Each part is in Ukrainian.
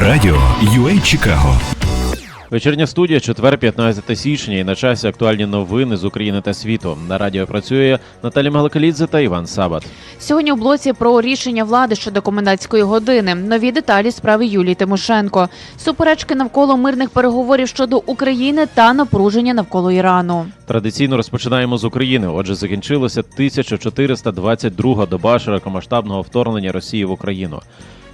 Радіо UA Чикаго. Вечірня студія, четвер, 15 січня, і на часі актуальні новини з України та світу. На радіо працює Наталя Малакалідзе та Іван Сабат. Сьогодні у блоці про рішення влади щодо комендантської години. Нові деталі справи Юлії Тимошенко, суперечки навколо мирних переговорів щодо України та напруження навколо Ірану. Традиційно розпочинаємо з України. Отже, закінчилася 1422 доба широкомасштабного вторгнення Росії в Україну.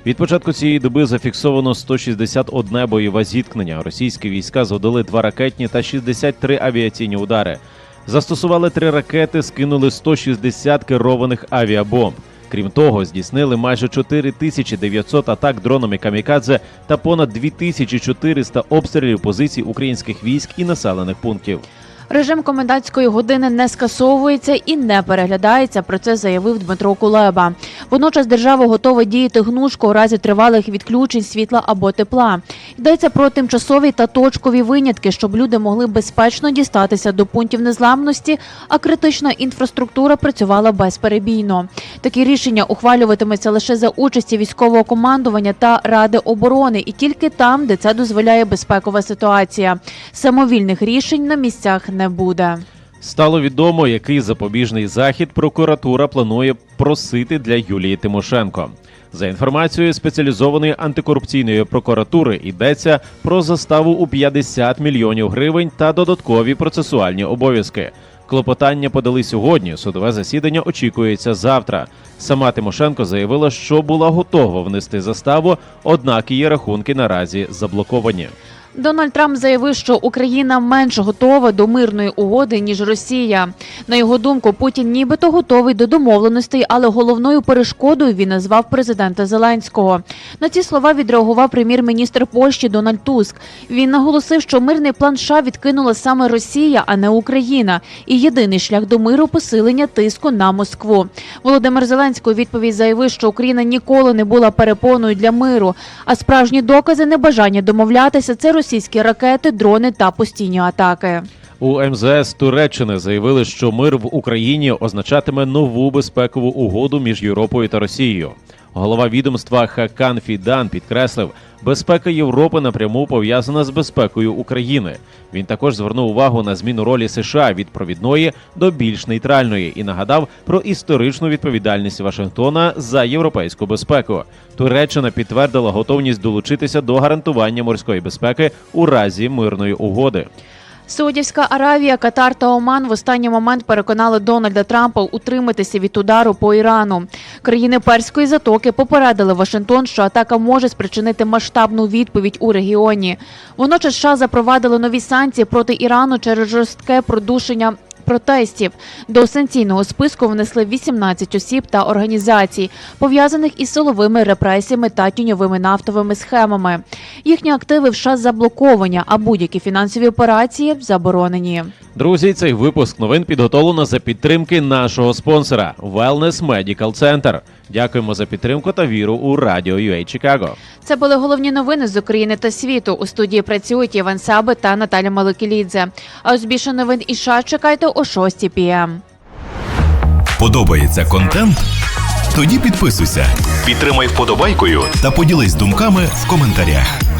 Від початку цієї доби зафіксовано 161 бойове зіткнення. Російські війська завдали два ракетні та 63 авіаційні удари. Застосували три ракети, скинули 160 керованих авіабомб. Крім того, здійснили майже 4900 атак дронами камікадзе та понад 2400 обстрілів позицій українських військ і населених пунктів. Режим комендантської години не скасовується і не переглядається. Про це заявив Дмитро Кулеба. Водночас держава готова діяти гнучко у разі тривалих відключень світла або тепла. Йдеться про тимчасові та точкові винятки, щоб люди могли безпечно дістатися до пунктів незламності, а критична інфраструктура працювала безперебійно. Такі рішення ухвалюватимуться лише за участі військового командування та ради оборони, і тільки там, де це дозволяє безпекова ситуація. Самовільних рішень на місцях не буде. Стало відомо, який запобіжний захід прокуратура планує просити для Юлії Тимошенко. За інформацією спеціалізованої антикорупційної прокуратури йдеться про заставу у 50 мільйонів гривень та додаткові процесуальні обов'язки. Клопотання подали сьогодні. Судове засідання очікується завтра. Сама Тимошенко заявила, що була готова внести заставу, однак її рахунки наразі заблоковані. Дональд Трамп заявив, що Україна менш готова до мирної угоди ніж Росія. На його думку, Путін нібито готовий до домовленостей, але головною перешкодою він назвав президента Зеленського. На ці слова відреагував прем'єр-міністр Польщі Дональд Туск. Він наголосив, що мирний план США відкинула саме Росія, а не Україна. І єдиний шлях до миру посилення тиску на Москву. Володимир Зеленський у відповідь заявив, що Україна ніколи не була перепоною для миру. А справжні докази небажання домовлятися це російські ракети, дрони та постійні атаки. У МЗС Туреччини заявили, що мир в Україні означатиме нову безпекову угоду між Європою та Росією. Голова відомства Хакан Фідан підкреслив, безпека Європи напряму пов'язана з безпекою України. Він також звернув увагу на зміну ролі США від провідної до більш нейтральної і нагадав про історичну відповідальність Вашингтона за європейську безпеку. Туреччина підтвердила готовність долучитися до гарантування морської безпеки у разі мирної угоди. Саудівська Аравія, Катар та Оман в останній момент переконали Дональда Трампа утриматися від удару по Ірану. Країни перської затоки попередили Вашингтон, що атака може спричинити масштабну відповідь у регіоні. Водночас США запровадили нові санкції проти Ірану через жорстке продушення. Протестів до санкційного списку внесли 18 осіб та організацій, пов'язаних із силовими репресіями та тіньовими нафтовими схемами. Їхні активи в США заблоковані, а будь-які фінансові операції заборонені. Друзі, цей випуск новин підготовлено за підтримки нашого спонсора Wellness Medical Center. Дякуємо за підтримку та віру у радіо UA Чикаго. Це були головні новини з України та світу. У студії працюють Іван Саби та Наталя Маликілідзе. А ось більше новин і США чекайте о 6 пм. Подобається контент? Тоді підписуйся, підтримай вподобайкою та поділись думками в коментарях.